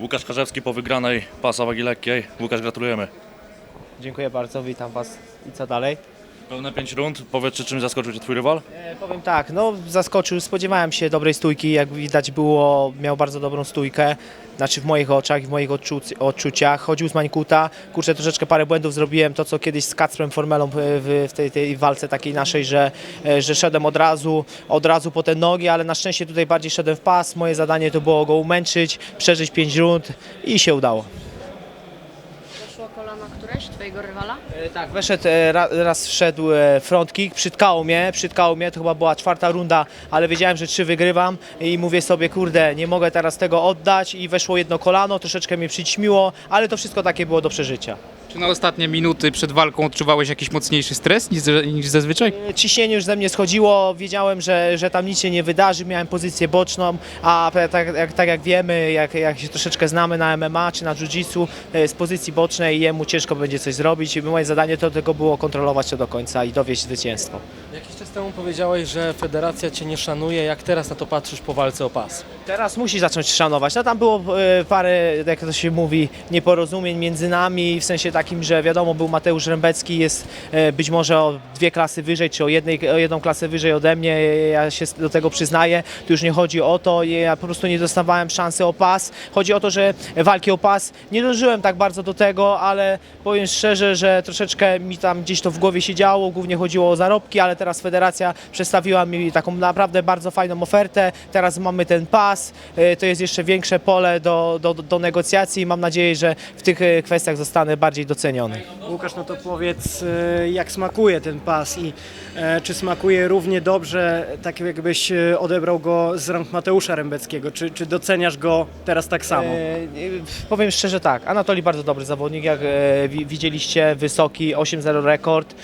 Łukasz Karzewski po wygranej pasa wagi lekkiej. Łukasz, gratulujemy. Dziękuję bardzo, witam Was. I co dalej? Pełne 5 rund. Powiedz, czy czymś zaskoczył Cię Twój rywal? E, powiem tak, no zaskoczył, spodziewałem się dobrej stójki, jak widać było, miał bardzo dobrą stójkę, znaczy w moich oczach i w moich odczu odczuciach. Chodził z Mańkuta, kurczę, troszeczkę parę błędów zrobiłem, to co kiedyś z Kacprem Formelą w, w tej, tej walce takiej naszej, że, e, że szedłem od razu, od razu po te nogi, ale na szczęście tutaj bardziej szedłem w pas. Moje zadanie to było go umęczyć, przeżyć 5 rund i się udało. Któreś twojego rywala? E, Tak, weszedł, e, ra- raz wszedł e, front kick, przytkało mnie, przytkało mnie, to chyba była czwarta runda, ale wiedziałem, że trzy wygrywam i mówię sobie, kurde, nie mogę teraz tego oddać i weszło jedno kolano, troszeczkę mnie przyćmiło, ale to wszystko takie było do przeżycia. Czy na ostatnie minuty przed walką odczuwałeś jakiś mocniejszy stres niż, niż zazwyczaj? E, Ciśnienie już ze mnie schodziło, wiedziałem, że, że tam nic się nie wydarzy, miałem pozycję boczną, a tak, jak, tak jak wiemy, jak, jak się troszeczkę znamy na MMA czy na jiu-jitsu, e, z pozycji bocznej jemu ciężko będzie coś zrobić moje zadanie to tylko było kontrolować to do końca i dowieść zwycięstwo. Temu powiedziałeś, że federacja cię nie szanuje. Jak teraz na to patrzysz po walce o pas? Teraz musi zacząć szanować. No tam było e, parę, jak to się mówi, nieporozumień między nami, w sensie takim, że wiadomo, był Mateusz Rębecki, jest e, być może o dwie klasy wyżej, czy o, jednej, o jedną klasę wyżej ode mnie, ja się do tego przyznaję. Tu już nie chodzi o to, ja po prostu nie dostawałem szansy o pas. Chodzi o to, że walki o pas, nie dążyłem tak bardzo do tego, ale powiem szczerze, że troszeczkę mi tam gdzieś to w głowie się działo, głównie chodziło o zarobki, ale teraz federacja przedstawiła mi taką naprawdę bardzo fajną ofertę. Teraz mamy ten pas, e, to jest jeszcze większe pole do, do, do negocjacji i mam nadzieję, że w tych e, kwestiach zostanę bardziej doceniony. Łukasz, no to powiedz, e, jak smakuje ten pas i e, czy smakuje równie dobrze, tak jakbyś odebrał go z rąk Mateusza Rębeckiego? Czy, czy doceniasz go teraz tak samo? E, e, powiem szczerze tak, Anatoli bardzo dobry zawodnik, jak e, wi- widzieliście, wysoki, 8-0 rekord,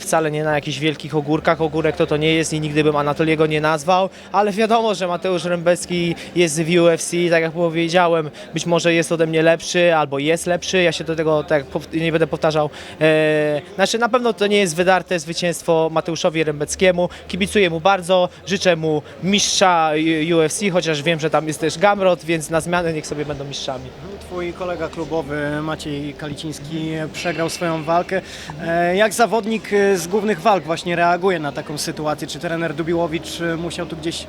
wcale nie na jakichś wielkich ogórkach, ogórek to to nie jest i nigdy bym Anatoliego nie nazwał, ale wiadomo, że Mateusz Rębecki jest w UFC, tak jak powiedziałem, być może jest ode mnie lepszy, albo jest lepszy, ja się do tego tak nie będę powtarzał, e, znaczy na pewno to nie jest wydarte zwycięstwo Mateuszowi Rębeckiemu, kibicuję mu bardzo, życzę mu mistrza UFC, chociaż wiem, że tam jest też Gamrot, więc na zmianę niech sobie będą mistrzami. Twój kolega klubowy Maciej Kaliciński przegrał swoją walkę. E, Jak zawodnik e, z głównych walk właśnie reaguje na taką sytuację? Czy trener Dubiłowicz e, musiał tu gdzieś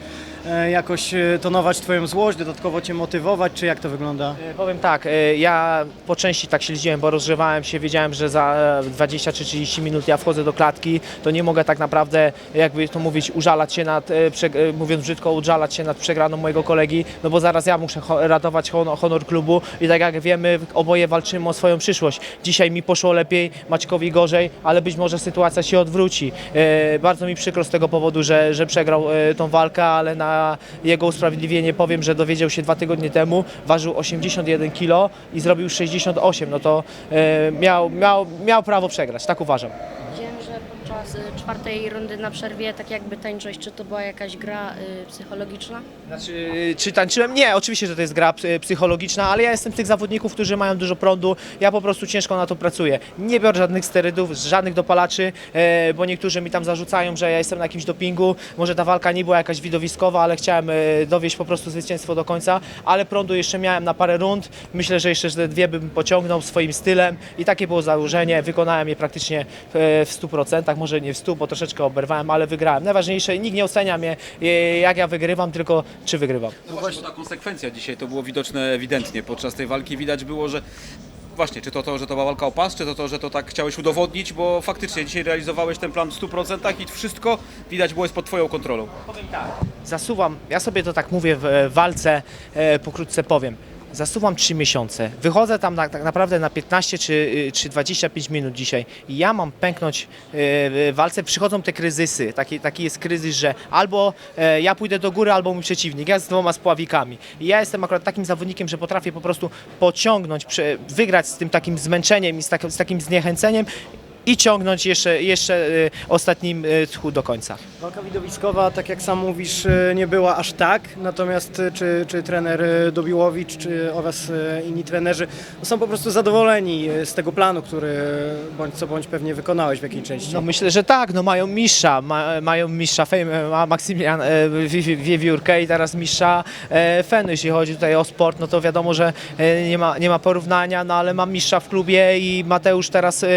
jakoś tonować Twoją złość, dodatkowo Cię motywować, czy jak to wygląda? Powiem tak, ja po części tak śledziłem, bo rozgrzewałem się, wiedziałem, że za e, 20 czy 30 minut ja wchodzę do klatki, to nie mogę tak naprawdę, jakby to mówić, użalać się nad, mówiąc brzydko, użalać się nad przegraną mojego kolegi, no bo zaraz ja muszę ratować honor, honor klubu i tak jak wiemy, oboje walczymy o swoją przyszłość. Dzisiaj mi poszło lepiej, Maćkowi gorzej, ale być może sytuacja się odwróci. E, Bardzo mi przykro z tego powodu, że, że przegrał e, tą walkę, ale na jego usprawiedliwienie powiem, że dowiedział się dwa tygodnie temu, ważył 81 kg i zrobił 68, no to e, miał, miał, miał prawo przegrać, tak uważam. Podczas y, czwartej rundy na przerwie tak jakby tańczyłeś. Czy to była jakaś gra y, psychologiczna? Znaczy, czy tańczyłem? Nie, oczywiście, że to jest gra psy- psychologiczna, ale ja jestem z tych zawodników, którzy mają dużo prądu. Ja po prostu ciężko na to pracuję. Nie biorę żadnych sterydów, żadnych dopalaczy, e, bo niektórzy mi tam zarzucają, że ja jestem na jakimś dopingu. Może ta walka nie była jakaś widowiskowa, ale chciałem e, dowieść po prostu zwycięstwo do końca, ale prądu jeszcze miałem na parę rund. Myślę, że jeszcze ze dwie bym pociągnął swoim stylem i takie było założenie. Wykonałem je praktycznie e, w 100%, może nie w 100%, bo troszeczkę oberwałem, ale wygrałem. Najważniejsze, nikt nie ocenia mnie, e, jak ja wygrywam, tylko czy wygrywam. No właśnie, ta konsekwencja dzisiaj to było widoczne ewidentnie. Podczas tej walki widać było, że właśnie, czy to to, że to była walka o pas, czy to to, że to tak chciałeś udowodnić, bo faktycznie dzisiaj realizowałeś ten plan w 100% i wszystko widać było jest pod twoją kontrolą. Powiem tak, zasuwam, ja sobie to tak mówię w e, walce, e, pokrótce powiem. Zasuwam 3 miesiące. Wychodzę tam na, tak naprawdę na 15 czy, y, czy 25 minut dzisiaj i ja mam pęknąć e, w walce. Przychodzą te kryzysy. Taki, taki jest kryzys, że albo e, ja pójdę do góry, albo mój przeciwnik. Ja z dwoma spławikami. I ja jestem akurat takim zawodnikiem, że potrafię po prostu pociągnąć, wygrać z tym takim zmęczeniem i z, tak, z takim zniechęceniem i ciągnąć jeszcze, jeszcze y, ostatnim y, tchu do końca. Walka widowiskowa, tak jak sam mówisz, e, nie była aż tak, natomiast czy, czy trener Dobiłowicz, czy oraz inni trenerzy są po prostu zadowoleni z tego planu, który bądź co bądź pewnie wykonałeś w jakiej części? No myślę, że tak, no mają mistrza, ma, mają mistrza Fame, ma Maksymilian e, Wi- Wi- Wiewiórkę i teraz mistrza e, Fenu. Jeśli chodzi tutaj o sport, no to wiadomo, że e, nie ma, nie ma porównania, no ale mam mistrza w klubie i Mateusz teraz, e,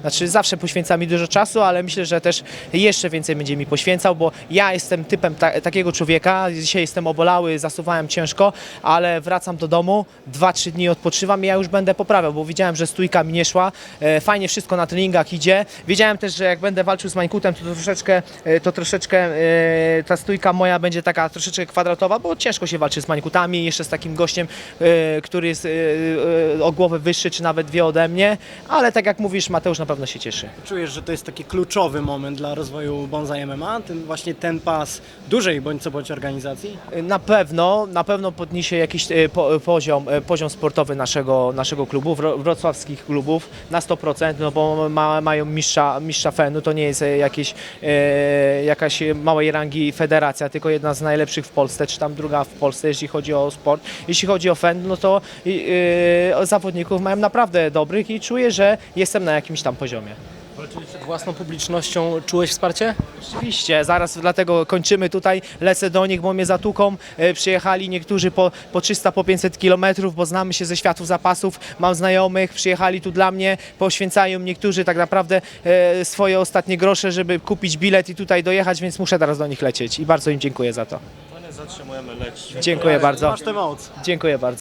znaczy zawsze poświęca mi dużo czasu, ale myślę, że też jeszcze więcej będzie mi poświęcał, bo ja jestem typem ta, takiego człowieka, dzisiaj jestem obolały, zasuwałem ciężko, ale wracam do domu, 2-3 dni odpoczywam i ja już będę poprawiał, bo widziałem, że stójka mi nie szła, e, fajnie wszystko na treningach idzie. Wiedziałem też, że jak będę walczył z Mańkutem, to troszeczkę, e, to troszeczkę e, ta stójka moja będzie taka troszeczkę kwadratowa, bo ciężko się walczy z Mańkutami, jeszcze z takim gościem, który jest o głowę wyższy, czy nawet wie ode mnie, ale tak jak mówisz, Mateusz na pewno się cieszy. Czujesz, że to jest taki kluczowy moment dla rozwoju Bonsai MMA, ten, właśnie ten pas dużej bądź co bądź organizacji? Na pewno, na pewno podniesie jakiś e, po, poziom, e, poziom sportowy naszego, naszego klubu, wro- wrocławskich klubów na 100%, no bo ma, mają mistrza, mistrza FEN-u, to nie jest e, jakieś, e, jakaś małej rangi federacja, tylko jedna z najlepszych w Polsce, czy tam druga w Polsce, jeśli chodzi o sport. Jeśli chodzi o FEN, no to e, zawodników mają naprawdę dobrych i czuję, że jestem na jakimś tam poziomie. Walczyłeś przed własną publicznością, czułeś wsparcie? Oczywiście, zaraz dlatego kończymy tutaj, lecę do nich, bo mnie zatuką. E, Przyjechali niektórzy po, po 300, po 500 kilometrów, bo znamy się ze światów zapasów, mam znajomych, przyjechali tu dla mnie, poświęcają niektórzy tak naprawdę e, swoje ostatnie grosze, żeby kupić bilet i tutaj dojechać, więc muszę teraz do nich lecieć i bardzo im dziękuję za to. zatrzymujemy, leć. Dziękuję bardzo. Masz tę moc. Dziękuję bardzo.